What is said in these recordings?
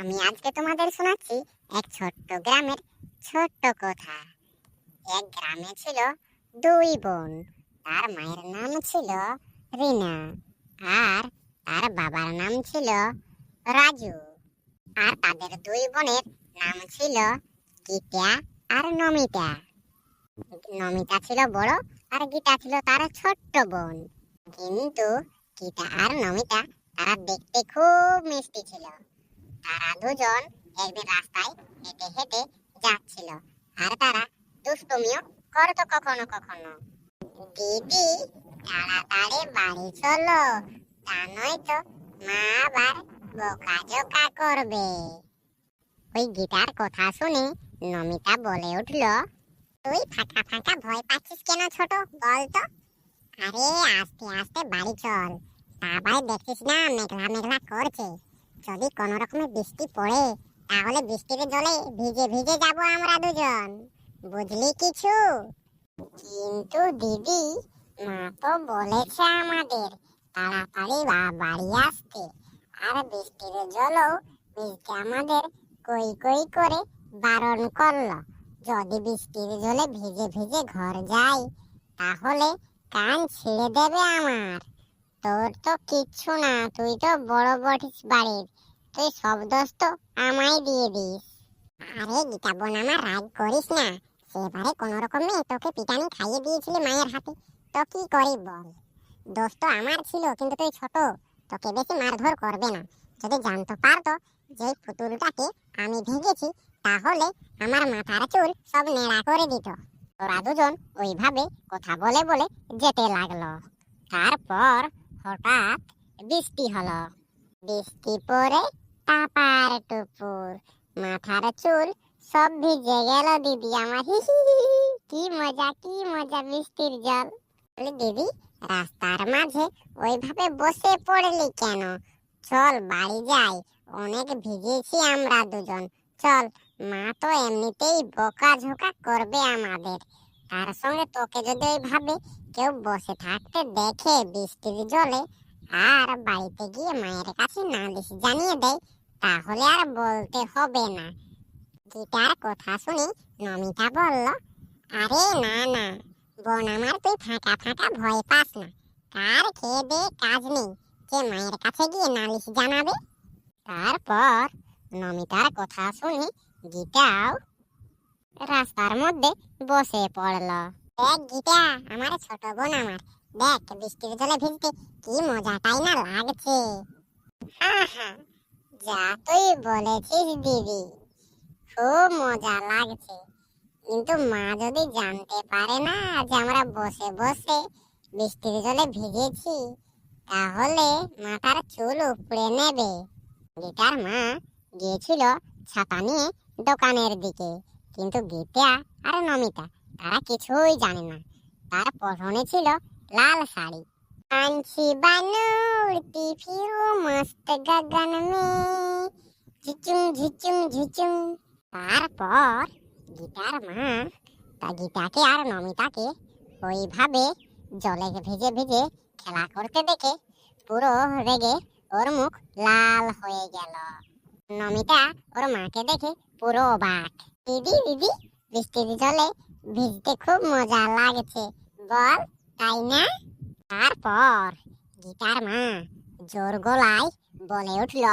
আমি আজকে তোমাদের শোনাচ্ছি এক ছোট্ট গ্রামের ছোট্ট কথা। এক গ্রামে ছিল দুই বোন। তার মায়ের নাম ছিল রিনা আর তার বাবার নাম ছিল রাজু। আর তাদের দুই বোনের নাম ছিল গীতা আর নমিতা। নমিতা ছিল বড় আর গীতা ছিল তার ছোট্ট বোন। কিন্তু গীতা আর নমিতা তারা দেখতে খুব মিষ্টি ছিল। তারা দুজন একদিন রাস্তায় হেঁটে হেঁটে যাচ্ছিল। আর তারা দুষ্টুমিও করতো কখনো কখনো। দিদি, তাড়াতাড়ি বাড়ি চলো। তা নয়তো মা আবার বোকাজোকা করবে। ওই গীতার কথা শুনে নমিতা বলে উঠল, তুই ফাঁকা ফাঁকা ভয় পাচ্ছিস কেন ছোট, বল তো? আরে, আস্তে আস্তে বাড়ি চল। আবার দেখছিস না, মেঘলা মেঘলা করছে। যদি কোনো রকমে বৃষ্টি পড়ে, তাহলে বৃষ্টির জলে ভিজে ভিজে যাব আমরা দুজন। বুঝলি কিছু? কিন্তু দিদি, মা তো বলেছে আমাদের, তাড়াতাড়ি বাড়ি আসতে। আর বৃষ্টির জলও ভিজতে আমাদের কই কই করে বারণ করল। যদি বৃষ্টির জলে ভিজে ভিজে ঘর যাই, তাহলে কান ছিঁড়ে দেবে আমার। তোর তো কিচ্ছু না, তুই তো বড় বটিস বাড়ির। তুই সব দোষ তো আমায় দিয়ে দিস। আরে গীতা বোন, আমার রাগ করিস না। সেবারে কোন রকমে তোকে পিটানি খাইয়ে দিয়েছিলি মায়ের হাতে। তো কি করি বল? দোষ তো আমার ছিল, কিন্তু তুই ছোট। তোকে বেশি মারধর করবে না। যদি জানতে পারতো যে পুতুলটাকে আমি ভেঙেছি, তাহলে আমার মাথার চুল সব নেড়া করে দিত। ওরা দুজন ওইভাবে কথা বলে বলে যেতে লাগল। তারপর হঠাৎ বৃষ্টি হলো। বৃষ্টি পরে টাপার টুপুর। মাথার চুল সব ভিজে গেল দিদি আমার। কি মজা কি মজা বৃষ্টির জল। দিদি, রাস্তার মাঝে ওইভাবে বসে পড়লি কেন? চল বাড়ি যাই। অনেক ভিজেছি আমরা দুজন। চল, মা তো এমনিতেই বোকা ঝোকা করবে আমাদের। তার সঙ্গে তোকে যদি ওইভাবে কেউ বসে থাকতে দেখে বৃষ্টির জলে আর বাড়িতে গিয়ে মায়ের কাছে নালিশ জানিয়ে দেয়, তাহলে আর বলতে হবে না। গীতার কথা শুনে নমিতা বলল, আরে না না, বোন আমার, তুই ফাঁকা ফাঁকা ভয় পাস না। কার খেয়ে দে কাজ নেই, যে মায়ের কাছে গিয়ে নালিশ জানাবে। তারপর নমিতার কথা শুনে গীতাও রাস্তার মধ্যে বসে পড়ল। দেখ গীতা আমার ছোট বোন আমার। দেখ, বৃষ্টির জলে ভিজতে কি মজাটাই না লাগছে? হ্যাঁ হ্যাঁ যা তুই বলেছিস দিদি। খুব মজা লাগছে। কিন্তু মা যদি জানতে পারে না যে আমরা বসে বসে বৃষ্টির জলে ভিজেছি, তাহলে মাথার চুল উপড়ে নেবে। গীতার মা গিয়েছিল ছাতা নিয়ে দোকানের দিকে, কিন্তু গীতা আর নমিতা তারা কিছুই জানে না। তার পরনে ছিল লাল শাড়ি। আনছি বানুর উড়তি ফিরো মস্ত গগন মে। ঝিচুম ঝিচুম ঝিচুম। তারপর গীতার মা, তা গীতাকে আর নমিতাকে ওইভাবে জলে ভিজে ভিজে খেলা করতে দেখে পুরো রেগে ওর মুখ লাল হয়ে গেল। নমিতা ওর মাকে দেখে পুরো অবাক। দিদি দিদি, বৃষ্টির জলে ভিজতে খুব মজা লাগছে। বল, তাই না? তারপর গীতার মা জোর গলায় বলে উঠল,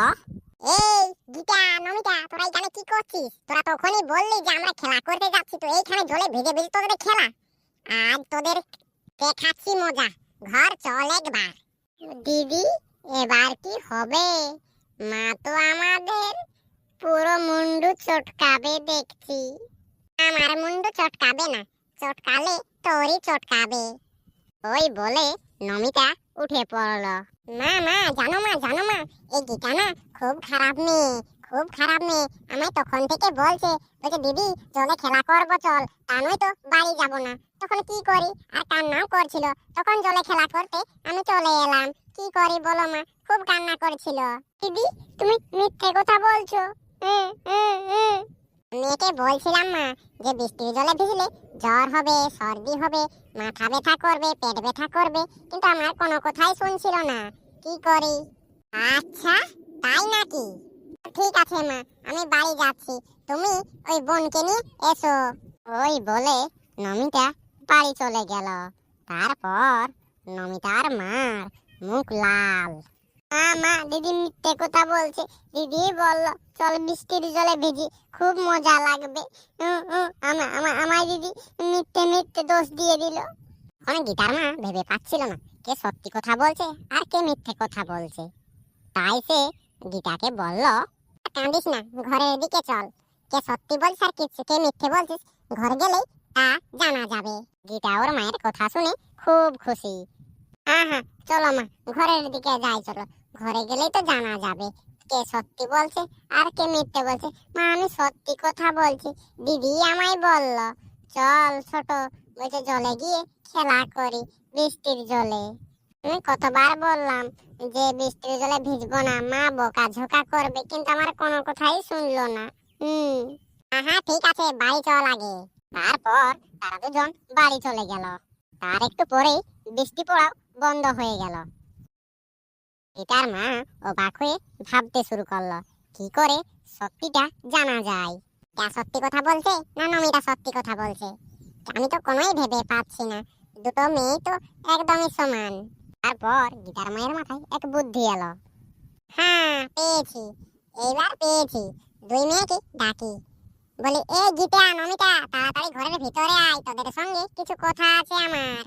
এই গীতা, নমিতা, তোরা এখানে কি করছিস? তোরা তখনই বললি যে আমরা খেলা করতে যাচ্ছি, তো এইখানে জলে ভিজে ভিজে তোদের খেলা। আজ তোদের দেখাচ্ছি মজা। ঘর চল একবার। দিদি, এবার কি হবে? মা তো আমাদের পুরো মুন্ডু চটকাবে দেখছি। আমার মুন্ডু চটকাবে না। চটকালে তোরই চটকাবে। ওই বলে নমিতা উঠে পড়ল। মা মা, জানো মা জানো মা, এই গীতা না খুব খারাপ মেয়ে, খুব খারাপ মেয়ে। আমায় তখন থেকে বলছে বলছে, দিদি জলে খেলা করব, চল। তা নয় তো, বাড়ি যাব না। তখন কি করি? আর কান্নাও করছিল। তখন জলে খেলা করতে আমি চলে এলাম। কি করি বলো মা? খুব কান্না করছিল। দিদি, তুমি মিথ্যে কথা বলছো। মেয়েকে বলছিলাম মা যে বৃষ্টির জলে ভিজলে জ্বর হবে, সর্দি হবে, মাথা ব্যথা করবে, পেট ব্যথা করবে, কিন্তু আমার কোনো কথাই শুনছিল না। কি করি? আচ্ছা তাই নাকি? ঠিক আছে মা, আমি বাড়ি যাচ্ছি। তুমি ওই বোনকে নিয়ে এসো। ওই বলে নমিতা বাড়ি চলে গেল। তারপর নমিতার মার মুখ লাল। মা মা দিদি মিথ্যে কথা বলছে। দিদি বলল চল বৃষ্টির জলে ভিজি খুব মজা লাগবে। উম, উম, আমা- আমা- আমায় দিদি মিথ্যে মিথ্যে দোষ দিয়ে দিল। অনেক গীতার মা ভেবে পাচ্ছিল না কে সত্যি কথা বলছে আর কে মিথ্যে কথা বলছে। তাই সে গীতাকে বলল কাঁদিস না ঘরের দিকে চল। কে সত্যি বলছে আর কে কে মিথ্যে বলছিস ঘর গেলেই তা জানা যাবে। গীতা ওর মায়ের কথা শুনে খুব খুশি। হ্যাঁ হ্যাঁ চলো মা, ঘরের দিকে যাই, চলো। ঘরে গেলেই তো জানা যাবে কে সত্যি বলছে আর কে মিথ্যে বলছে। মা, আমি সত্যি কথা বলছি, দিদি আমায় বলল, চল ছোট বলছে জলে গিয়ে খেলা করি বৃষ্টির জলে। আমি কতবার বললাম যে বৃষ্টির জলে ভিজবো না, মা বোকা ঝোকা করবে, কিন্তু আমার কোনো কথাই শুনলো না। হুম হ্যাঁ ঠিক আছে, বাড়ি চল আগে। তারপর তারা দুজন বাড়ি চলে গেল। তার একটু পরেই বৃষ্টি পড়াও বন্ধ হয়ে গেল। পিতার মা অবাক হয়ে ভাবতে শুরু করল, কি করে? সত্যিটা জানা যায়। কে সত্যি কথা বলছে না নমিতা সত্যি কথা বলছে? আমি তো কোনোই ভেবে পাচ্ছি না। দুটো মেয়ে তো একদমই সমান। তারপর গীতার মায়ের মাথায় এক বুদ্ধি এলো। হ্যাঁ পেয়েছি। এইবার পেয়েছি। দুই মেয়েকে ডাকি। বলি, এ গীতা নমিতা, তাড়াতাড়ি ঘরের ভিতরে আয়। তোদের সঙ্গে কিছু কথা আছে আমার।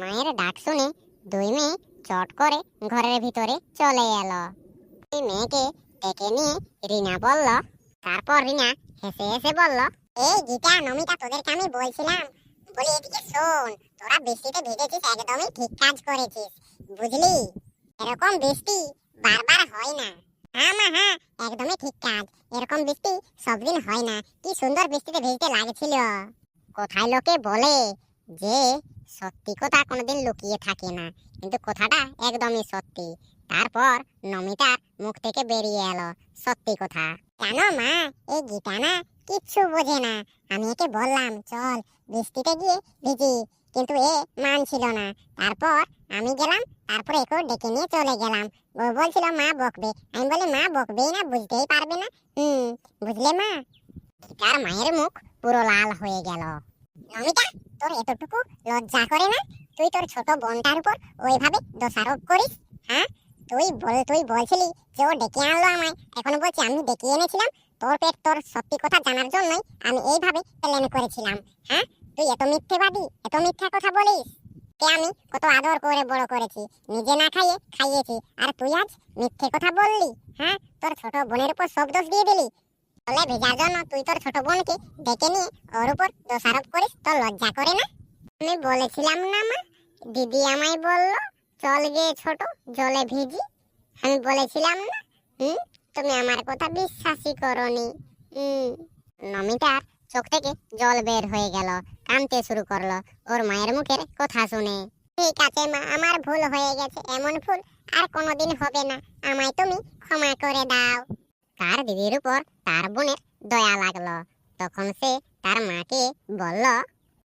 মায়ের ডাক শুনে দুই মেয়ে চট করে ঘরের ভিতরে চলে এলো। দুই মেয়েকে ডেকে নিয়ে রিনা বলল, তারপর রিনা হেসে হেসে বলল, এই গীতা, নমিতা, তোদেরকে আমি বলছিলাম, বলি এদিকে শোন, তোরা বৃষ্টিতে ভিজেছিস, একদমই ঠিক কাজ করেছিস, বুঝলি? এরকম বৃষ্টি বারবার হয় না। হ্যাঁ মা হ্যাঁ একদমই ঠিক কাজ, এরকম বৃষ্টি সবদিন হয় না, কি সুন্দর বৃষ্টিতে ভিজতে লাগছিল। কোথায় লোকে বলে যে সত্যি কথা কোনোদিন লুকিয়ে থাকে না। কিন্তু কথাটা একদমই সত্যি। তারপর নমিতার মুখ থেকে বেরিয়ে এলো, সত্যি কথা। কেন মা? এই গীতা না কিচ্ছু বোঝে না। আমি একে বললাম, চল বৃষ্টিতে গিয়ে ভিজি। কিন্তু এ মানছিল না। তারপর আমি গেলাম, তারপর একেও ডেকে নিয়ে চলে গেলাম। ও বলছিল, মা বকবে। আমি বলি, মা বকবেই না, বুঝতেই পারবে না। হুম, বুঝলে মা? তার মায়ের মুখ পুরো লাল হয়ে গেল। নমিতা তোর এতটুকু লজ্জা করে না? তুই তোর ছোট বোনটার উপর ওইভাবে দোষারোপ করিস হ্যাঁ? তুই বল, তুই বলছিলি যে ও ডেকে আনলো আমায়। এখন বলছি আমি ডেকে এনেছিলাম। তোর পেট তোর সত্যি কথা জানার জন্যই আমি এইভাবে প্ল্যান করেছিলাম হ্যাঁ? তুই এত মিথ্যেবাদী, এত মিথ্যা কথা বলিস? কে আমি? কত আদর করে বড় করেছি। নিজে না খাইয়ে খাইয়েছি। আর তুই আজ মিথ্যে কথা বললি হ্যাঁ? তোর ছোট বোনের উপর সব দোষ দিয়ে দিলি। বলে ভেজার জন্য তুই তোর ছোট বোনকে ডেকে নিয়ে ওর উপর দোষারোপ করিস, তোর লজ্জা করে না? আমি বলেছিলাম না মা, দিদি আমায় বলল, চল গিয়ে ছোট, জলে ভিজি। আমি বলেছিলাম না, হুম, তুমি আমার কথা বিশ্বাসই করনি। হুম নমিতার চোখ থেকে জল বের হয়ে গেল কাঁদতে শুরু করল, ওর মায়ের মুখের কথা শুনে। ঠিক আছে মা, আমার ভুল হয়ে গেছে, এমন ভুল আর কোনোদিন হবে না, আমায় তুমি ক্ষমা করে দাও। তার দিদির উপর তার বোনের দয়া লাগল। তখন সে তার মাকে বলল,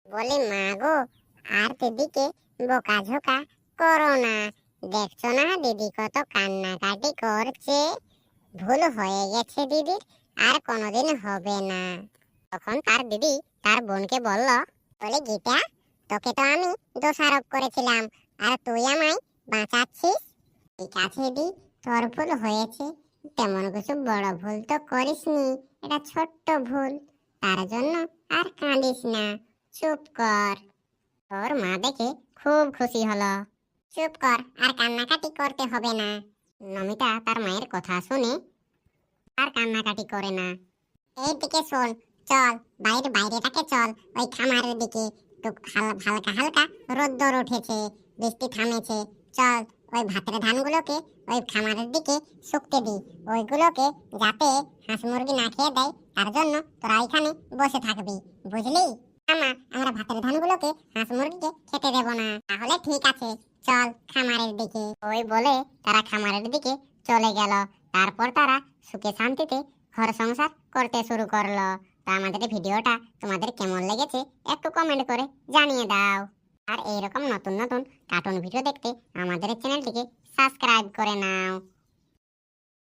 বলি, মা গো, আর দিদিকে বোকা বোকাঝোকা করো না। দেখছ না, দিদি কত কান্নাকাটি করছে। ভুল হয়ে গেছে দিদির, আর কোনোদিন হবে না। তখন তার দিদি তার বোনকে বলল, বলে, গীতা, তোকে তো আমি দোষারোপ করেছিলাম, আর তুই আমায় বাঁচাচ্ছিস? ঠিক আছে দি তোর ভুল হয়েছে। তেমন কিছু বড় ভুল তো করিসনি, এটা ছোট্ট ভুল। তার জন্য আর কাঁদিস না, চুপ কর। তোর মা দেখে খুব খুশি হলো। চুপ কর, আর কান্নাকাটি করতে হবে না। নমিতা তার মায়ের কথা শুনে আর কান্নাকাটি করে না। এই দিকে শোন, চল বাইরে বাইরেটাকে চল, ওই খামারের দিকে। হালকা হালকা রোদ্দুর উঠেছে, বৃষ্টি থামেছে। চল ওই ভাতের ধানগুলোকে ওই খামারের দিকে শুকতে দি ওইগুলোকে যাতে হাঁস মুরগি না খেয়ে দেয়, তার জন্য তোরা এখানে বসে থাকবি। বুঝলি? আমা, আমরা ভাতের ধানগুলোকে হাঁস মুরগিকে খেতে দেব না। তাহলে ঠিক আছে, চল খামারের দিকে। ওই বলে তারা খামারের দিকে চলে গেল। তারপর তারা সুখে শান্তিতে ঘর সংসার করতে শুরু করল। তা আমাদের ভিডিওটা তোমাদের কেমন লেগেছে একটু কমেন্ট করে জানিয়ে দাও। আর এইরকম নতুন নতুন কার্টুন ভিডিও দেখতে আমাদের চ্যানেলটিকে সাবস্ক্রাইব করে নাও।